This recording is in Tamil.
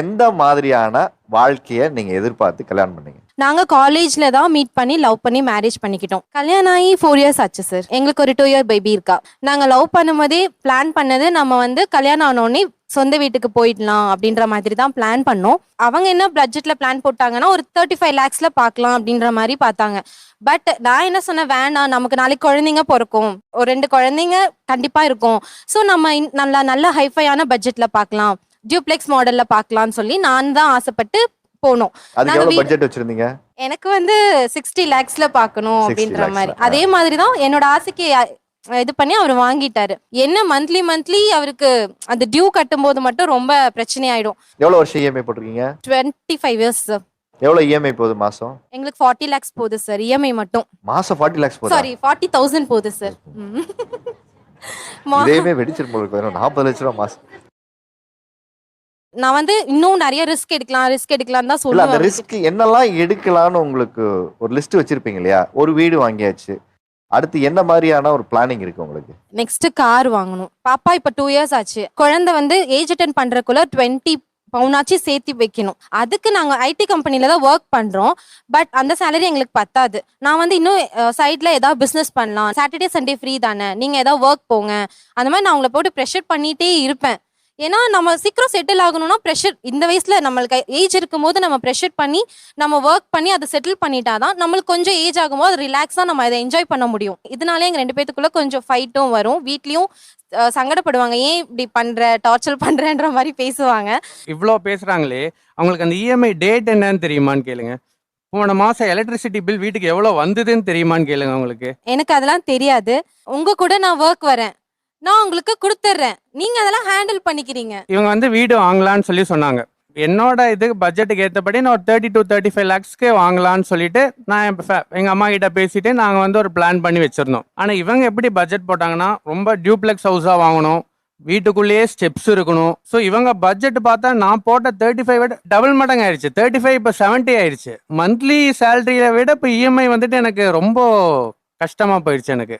எந்த மாதிரியான வாழ்க்கையை நீங்க எதிர்பார்த்து கல்யாணம் பண்ணீங்க? நாங்க காலேஜ்ல தான் மீட் பண்ணி லவ் பண்ணி மேரேஜ் பண்ணிக்கிட்டோம். கல்யாணம் ஆகி ஃபோர் இயர்ஸ் ஆச்சு சார் எங்களுக்கு ஒரு டூ இயர் பேபி இருக்கா. நாங்க லவ் பண்ணும்போதே பிளான் பண்ணது நம்ம வந்து கல்யாணம் ஆனோடனே சொந்த வீட்டுக்கு போயிடலாம் அப்படின்ற மாதிரி தான் பிளான் பண்ணோம். அவங்க என்ன பட்ஜெட்ல பிளான் போட்டாங்கன்னா ஒரு தேர்ட்டி ஃபைவ் லேக்ஸ்ல பார்க்கலாம் அப்படின்ற மாதிரி பார்த்தாங்க. பட் நான் என்ன சொன்னேன் வேணாம் நமக்கு நாளைக்கு குழந்தைங்க பிறக்கும். ஒரு ரெண்டு குழந்தைங்க கண்டிப்பா இருக்கும். ஸோ நம்ம இன்- நல்லா நல்ல ஹைஃபையான பட்ஜெட்ல பார்க்கலாம். டியூப்ளெக்ஸ் மாடல்ல பார்க்கலாம்னு சொல்லி நான் தான் ஆசைப்பட்டு போனோம். நாங்க பட்ஜெட் வச்சிருந்தீங்க? எனக்கு வந்து சிக்ஸ்டி லேக்ஸ்ல பார்க்கணும் 60 அப்படின்ற மாதிரி. அதே மாதிரி தான் என்னோட ஆசைக்கு இது பண்ணி அவர் வாங்கிட்டாரு. என்ன மந்த்லி மந்த்லி அவருக்கு அந்த டியூ கட்டும் போது மட்டும் ரொம்ப பிரச்சனை ஆயிடும் எவ்வளவு வருஷம் இஎம்ஐ போட்டிருக்கீங்க? டுவெண்ட்டி ஃபைவ் இயர்ஸ் எவ்வளவு இஎம்ஐ போகுது மாசம்? எங்களுக்கு ஃபார்ட்டி லேக்ஸ் போகுது சார் இஎம்ஐ மட்டும். மாசம் ஃபார்ட்டி லேக்ஸ் போகுது? சாரி ஃபார்ட்டி தௌசண்ட் போகுது சார் இருக்கு. வெறும் நாற்பது லட்ச ரூபா மாசம். நான் வந்து இன்னும் நிறைய ரிஸ்க் எடுக்கலாம் ரிஸ்க் எடுக்கலாம் தான் இல்ல அந்த சொல்லுவேன். ரிஸ்க் என்னெல்லாம் எடுக்கலாம்னு உங்களுக்கு ஒரு லிஸ்ட் வச்சிருப்பீங்க இல்லையா? ஒரு வீடு வாங்கியாச்சு. அடுத்து என்ன மாதிரியான ஒரு பிளானிங் இருக்கு உங்களுக்கு? நெக்ஸ்ட் கார் வாங்கணும். பாப்பா இப்ப டூ இயர்ஸ் ஆச்சு. குழந்தை வந்து ஏஜ் அட்டன் பண்றதுக்குள்ள டுவெண்ட்டி பவுனாச்சு சேர்த்து வைக்கணும். அதுக்கு நாங்க ஐடி கம்பெனில தான் ஒர்க் பண்றோம். பட் அந்த சேலரி எங்களுக்கு பத்தாது. நான் வந்து இன்னும் சைட்ல ஏதாவது பிசினஸ் பண்ணலாம். சாட்டர்டே சண்டே ஃப்ரீ தானே. நீங்க ஏதாவது ஒர்க் போங்க. அந்த மாதிரி நான் உங்களை போட்டு ப்ரெஷர் பண்ணிட்டே இருப்பேன். ஏன்னா நம்ம சீக்கிரம் செட்டில் ஆகணும்னா ப்ரெஷர் இந்த வயசுல நம்மளுக்கு ஏஜ் இருக்கும்போது நம்ம ப்ரெஷர் பண்ணி நம்ம ஒர்க் பண்ணி அதை செட்டில் பண்ணிட்டாதான் நம்மளுக்கு கொஞ்சம் ஏஜ் ஆகும்போது அது ரிலாக்ஸாக நம்ம அதை என்ஜாய் பண்ண முடியும். இதனாலே எங்க ரெண்டு பேத்துக்குள்ள கொஞ்சம் ஃபைட்டும் வரும். வீட்லயும் சங்கடப்படுவாங்க. ஏன் இப்படி பண்ற டார்ச்சர் பண்றன்ற மாதிரி பேசுவாங்க. இவ்வளோ பேசுகிறாங்களே அவங்களுக்கு அந்த இஎம்ஐ டேட் என்னன்னு தெரியுமான்னு கேளுங்க. போன மாதம் எலக்ட்ரிசிட்டி பில் வீட்டுக்கு எவ்வளோ வந்ததுன்னு தெரியுமான்னு கேளுங்க அவங்களுக்கு எனக்கு அதெல்லாம் தெரியாது. உங்க கூட நான் ஒர்க் வரேன். நான் உங்களுக்கு கொடுத்துட்றேன் நீங்க அதெல்லாம் ஹேண்டில் பண்ணிக்கிறீங்க. இவங்க வந்து வீடு வாங்கலாம்னு சொல்லி சொன்னாங்க. என்னோட இது பட்ஜெட்டுக்கு ஏற்றபடி நான் ஒரு தேர்ட்டி டு தேர்ட்டி ஃபைவ் லேக்ஸ்க்கு வாங்கலாம்னு சொல்லிட்டு நான் என் எங்கள் அம்மா கிட்ட பேசிட்டு நாங்கள் வந்து ஒரு பிளான் பண்ணி வச்சிருந்தோம். ஆனால் இவங்க எப்படி பட்ஜெட் போட்டாங்கன்னா ரொம்ப டியூப்ளெக்ஸ் ஹவுஸாக வாங்கணும். வீட்டுக்குள்ளேயே ஸ்டெப்ஸ் இருக்கணும். ஸோ இவங்க பட்ஜெட் பார்த்தா நான் போட்ட தேர்ட்டி ஃபைவ் விட டபுள் மடங்கு ஆயிடுச்சு தேர்ட்டி ஃபைவ் இப்போ செவன்ட்டி ஆயிடுச்சு மந்த்லி சேலரியை விட இப்போ இஎம்ஐ வந்துட்டு எனக்கு ரொம்ப கஷ்டமாக போயிடுச்சு எனக்கு.